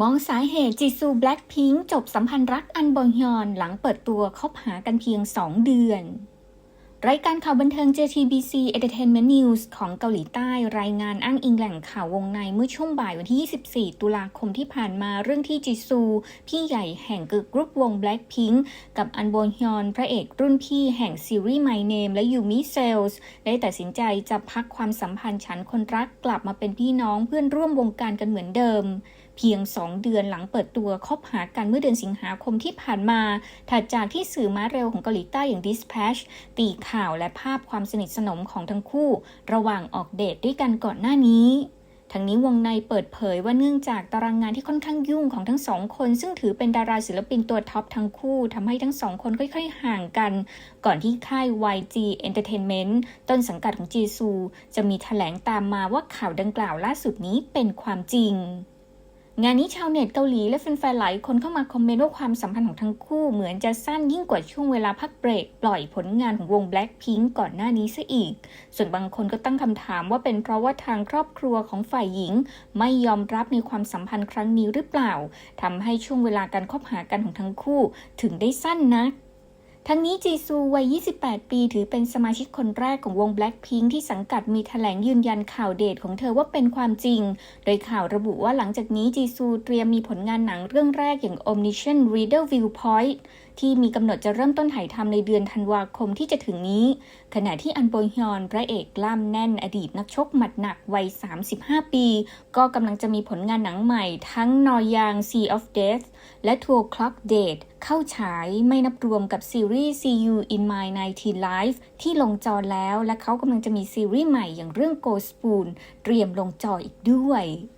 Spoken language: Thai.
มองสาเหตุจิซูแบล็ p พิงจบสัมพันธ์รักอันบองฮยอนหลังเปิดตัวคบหากันเพียง 2 เดือน รายการข่าวบันเทิง JTBC Entertainment News ของเกาหลีใต้รายงานอ้างอิงแหล่งข่าววงในเมื่อช่วงบ่ายวันที่ 24 ตุลาคมที่ผ่านมาเรื่องที่จิซู พี่ใหญ่แห่งกึกกรุ๊ปวง Blackpink กับอันโบฮยอน พระเอกรุ่นพี่แห่งซีรีส์ My Name และยูมิเซลส์ได้ตัดสินใจจะพักความสัมพันธ์ฉันคนรักกลับมาเป็นพี่น้องเพื่อนร่วมวงการกันเหมือนเดิมเพียง 2 เดือนหลังเปิดตัวคบหากันเมื่อเดือนสิงหาคมที่ผ่านมา ถัดจากที่สื่อม้าเร็วของเกาหลีใต้อย่าง Dispatch ตีข่าวและภาพความสนิทสนมของทั้งคู่ ระหว่างออกเดทด้วยกันก่อนหน้านี้ทั้งนี้วงในเปิดเผยว่าเนื่องจากตารางงานที่ค่อนข้างยุ่งของทั้งสองคน ซึ่งถือเป็นดาราศิลปินตัวท็อปทั้งคู่ทำให้ทั้งสองคนค่อยๆ ห่างกัน ก่อนที่ค่าย YG Entertainment ต้นสังกัดของจีซู จะมีแถลงตามมาว่าข่าวดังกล่าวล่าสุดนี้เป็นความจริง งานนี้ชาวเน็ตเกาหลีและแฟนๆหลายคนเข้ามาคอมเมนต์ว่าความสัมพันธ์ของทั้งคู่เหมือนจะสั้นยิ่งกว่าช่วงเวลาพักเบรก ปล่อยผลงานของวง Blackpink ก่อนหน้านี้ซะอีก ส่วนบางคนก็ตั้งคำถามว่าเป็นเพราะว่าทางครอบครัวของฝ่ายหญิง ไม่ยอมรับในความสัมพันธ์ครั้งนี้หรือเปล่าทำให้ช่วงเวลาการคบหากันของทั้งคู่ ถึงได้สั้นนัก ทั้งนี้จีซูวัย 28 ปีถือเป็นสมาชิกคนแรกของวง Blackpink ที่สังกัดมีแถลงยืนยันข่าวเดทของเธอว่าเป็นความจริง โดยข่าวระบุว่าหลังจากนี้จีซูเตรียมมีผลงานหนังเรื่องแรกอย่าง Omniscient Reader Viewpoint ที่มีกำหนดจะเริ่มต้นถ่ายทำในเดือนธันวาคมที่จะถึงนี้ ขณะที่อันโบฮยอนพระเอกกล้ามแน่นอดีตนักชกหมัดหนักวัย 35 ปี ก็กำลังจะมีผลงานหนังใหม่ทั้งนอยาง Sea of Death และ Two Clock Date เข้าฉายไม่นับรวมกับซีรีส์ See You in My 19 Life ที่ลงจอแล้ว และเขากำลังจะมีซีรีส์ใหม่อย่างเรื่อง Ghost Spoon เตรียมลงจออีกด้วย